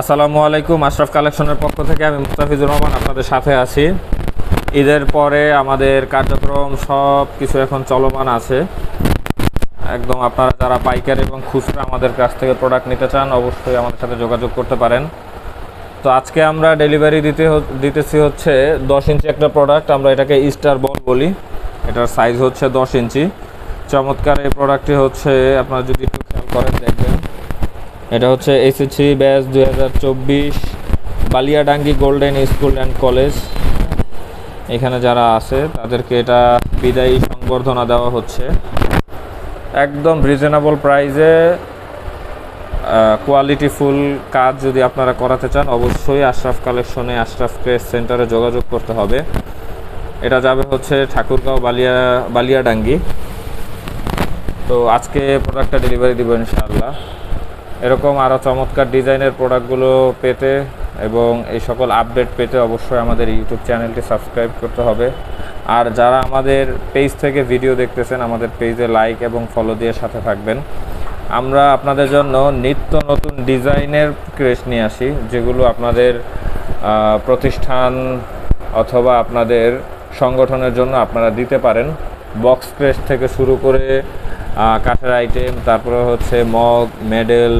আসসালামু আলাইকুম, আশরাফ কালেকশনের পক্ষ থেকে আমি মুস্তাফিজুর রহমান আপনাদের সাথে আছি। ঈদের পরে আমাদের কার্যক্রম সব কিছু এখন চলমান আছে। একদম আপনারা যারা পাইকারি এবং খুচরা আমাদের কাছ থেকে প্রোডাক্ট নিতে চান, অবশ্যই আমাদের সাথে যোগাযোগ করতে পারেন। তো আজকে আমরা ডেলিভারি দিতে দিতেছি হচ্ছে দশ ইঞ্চি একটা প্রোডাক্ট আমরা এটাকে স্টার বল বলি। এটার সাইজ হচ্ছে দশ ইঞ্চি। চমৎকার এই প্রোডাক্টটি হচ্ছে, আপনারা যদি একটু খেয়াল করেন, দেখবেন এটা হচ্ছে এসএসসি ব্যাচ দুই হাজার চব্বিশ Baliadangi golden school and college এখানে যারা আছে, তাদেরকে এটা বিদায়ী সংবর্ধনা দেওয়া হচ্ছে। একদম রিজনেবল প্রাইসে কোয়ালিটি ফুল কাজ যদি আপনারা করাতে চান, অবশ্যই আশরাফ কালেকশনে আশরাফ ক্রেস সেন্টারে যোগাযোগ করতে হবে। এটা যাবে হচ্ছে ঠাকুরগাঁও বালিয়া, বালিয়াডাঙ্গি। তো আজকে প্রোডাক্টটা ডেলিভারি দিব ইনশাআল্লাহ। এরকম আরও চমৎকার ডিজাইনের প্রোডাক্টগুলো পেতে এবং এই সকল আপডেট পেতে অবশ্যই আমাদের ইউটিউব চ্যানেলটি সাবস্ক্রাইব করতে হবে। আর যারা আমাদের পেজ থেকে ভিডিও দেখতেছেন, আমাদের পেজে লাইক এবং ফলো দিয়ে সাথে থাকবেন। আমরা আপনাদের জন্য নিত্য নতুন ডিজাইনের ক্রেশ নিয়ে আসি, যেগুলো আপনাদের প্রতিষ্ঠান অথবা আপনাদের সংগঠনের জন্য আপনারা দিতে পারেন। বক্স ক্রেশ থেকে শুরু করে কাঠের আইটেম তারপরে হচ্ছে মগ মেডেল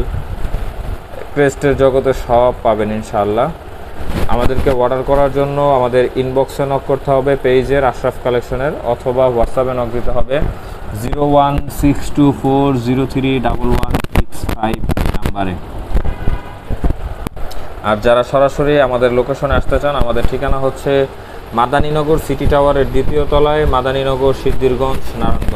ক্রেস্টের জগতে সব পাবেন ইনশাল্লাহ আমাদেরকে অর্ডার করার জন্য আমাদের ইনবক্সে নক করতে হবে পেজের আশরাফ কালেকশনের অথবা হোয়াটসঅ্যাপে নক দিতে হবে। Zero one six two four zero three double one six five নাম্বারে। আর যারা সরাসরি আমাদের লোকেশনে আসতে চান, আমাদের ঠিকানা হচ্ছে মাদানীনগর সিটি টাওয়ারের দ্বিতীয় তলায়, মাদানীনগর, সিদ্ধিরগঞ্জ, নারায়ণগঞ্জ।